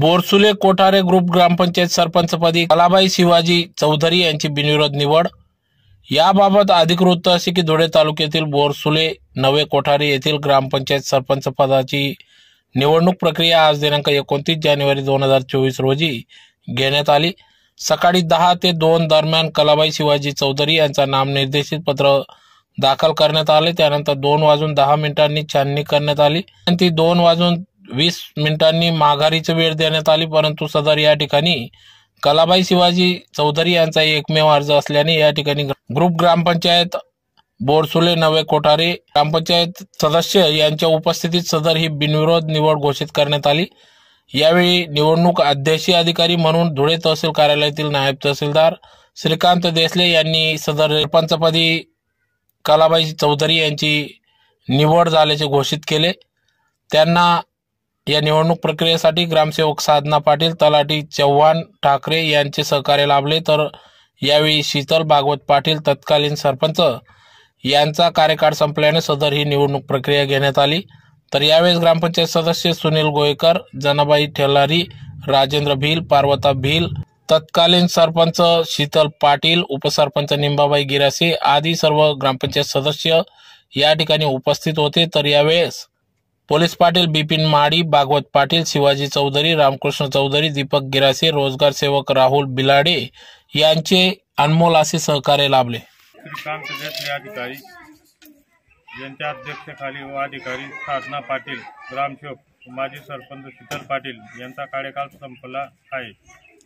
बोरसुले Kothare group ग्रामपंचायत सरपंचपदी कलाबाई शिवाजी चौधरी यांची बिनविरोध निवड. याबाबत अधिक वृत्त असे की धुळे तालुक्यातील बोरसुले नवे कोठारे येथील ग्रामपंचायत सरपंच पदाची निवडणूक प्रक्रिया आज दिनांक एकोणतीस जानेवारी दोन हजार चोवीस रोजी घेण्यात आली. सकाळी दहा ते दोन दरम्यान कलाबाई शिवाजी चौधरी यांचा नामनिर्देशित पत्र दाखल करण्यात आले. त्यानंतर दोन वाजून दहा मिनिटांनी छाननी करण्यात आली. आणि ती दोन वाजून वीस मिनिटांनी माघारीची वेळ देण्यात आली परंतु सदर या ठिकाणी कलाबाई शिवाजी चौधरी यांचा एकमेव अर्ज असल्याने या ठिकाणी ग्रुप ग्रामपंचायत बोरसुले नवे कोठारे ग्रामपंचायत सदस्य यांच्या उपस्थितीत सदर ही बिनविरोध निवड घोषित करण्यात आली. यावेळी निवडणूक अध्यक्षीय अधिकारी म्हणून धुळे तहसील कार्यालयातील नायब तहसीलदार श्रीकांत देसले यांनी सदर सरपंचपदी कलाबाई चौधरी यांची निवड झाल्याचे घोषित केले. त्यांना या निवडणूक प्रक्रियेसाठी ग्रामसेवक साधना पाटील तलाठी चव्हाण ठाकरे यांचे सहकार्य लाभले. तर यावेळी शीतल भागवत पाटील तत्कालीन सरपंच यांचा कार्यकाळ संपल्याने सदर ही निवडणूक प्रक्रिया घेण्यात आली. तर यावेळेस ग्रामपंचायत सदस्य सुनील गोयकर जनाबाई ठेलारी राजेंद्र भिल पार्वता भिल तत्कालीन सरपंच शीतल पाटील उपसरपंच निंबाबाई गिरासे आदी सर्व ग्रामपंचायत सदस्य या ठिकाणी उपस्थित होते. तर यावेळेस पोलीस पाटील बिपिन माडी भागवत पाटील शिवाजी चौधरी रामकृष्ण चौधरी दीपक गिरासे रोजगार सेवक राहुल बिलाडे यांचे अनमोल असे सहकार्य लाभले. श्रीकांत देसले अधिकारी यांच्या अध्यक्षतेखाली व अधिकारी साधना पाटील ग्रामसेवक माजी सरपंच शीतल पाटील यांचा कार्यकाळ संपला आहे.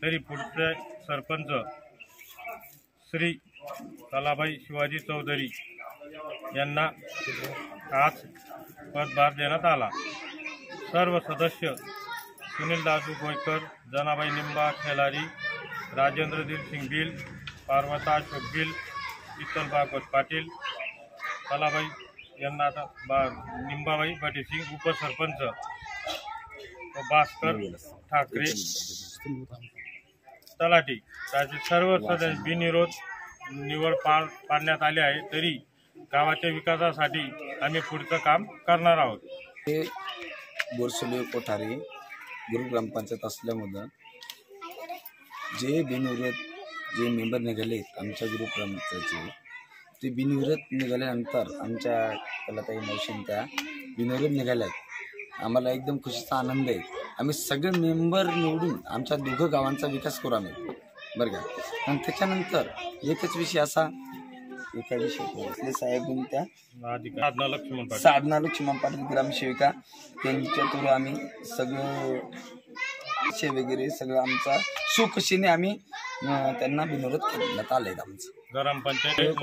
तरी पुढचे सरपंच श्री कलाबाई शिवाजी चौधरी यांना आज पदभार देण्यात आला. सर्व सदस्य सुनील दासू गोयकर जनाबाई निंबा खेलारी राजेंद्र दिलसिंग गिल पार्वता अशोक गिल शीतल भागवत पाटील कलाबाई यांना आता बा निंबाबाई सिंग उपसरपंच भास्कर ठाकरे तलाठी. त्याचे सर्व सदस्य बिनविरोध निवड पार पाडण्यात आले आहे. तरी गावाच्या विकासासाठी आम्ही पुढचं काम करणार आहोत. हे बोरसोली कोठारे गुरु ग्रामपंचायत असल्यामुळं जे बिनविरोध जे मेंबर निघाले आमच्या ग्रुप ग्रामपंचायतचे ते बिनविरोध निघाल्यानंतर आमच्या कलाताई मौशीन त्या बिनविरोध निघाल्यात. आम्हाला एकदम खुशीचा आनंद आहे. आम्ही सगळे मेंबर निवडून आमच्या दोघं गावांचा विकास करू आम्ही. बरं का? आणि त्याच्यानंतर एकच विषय असा विषय भोसले साहेब त्या साधना लक्ष्मण पाटील. साधना लक्ष्मण पाटील ग्रामसेविका त्यांच्या थ्रू आम्ही सगळं वगैरे सगळं आमचा सुखशीने आम्ही त्यांना विनोद करण्यात आले आमचं. ग्रामपंचायत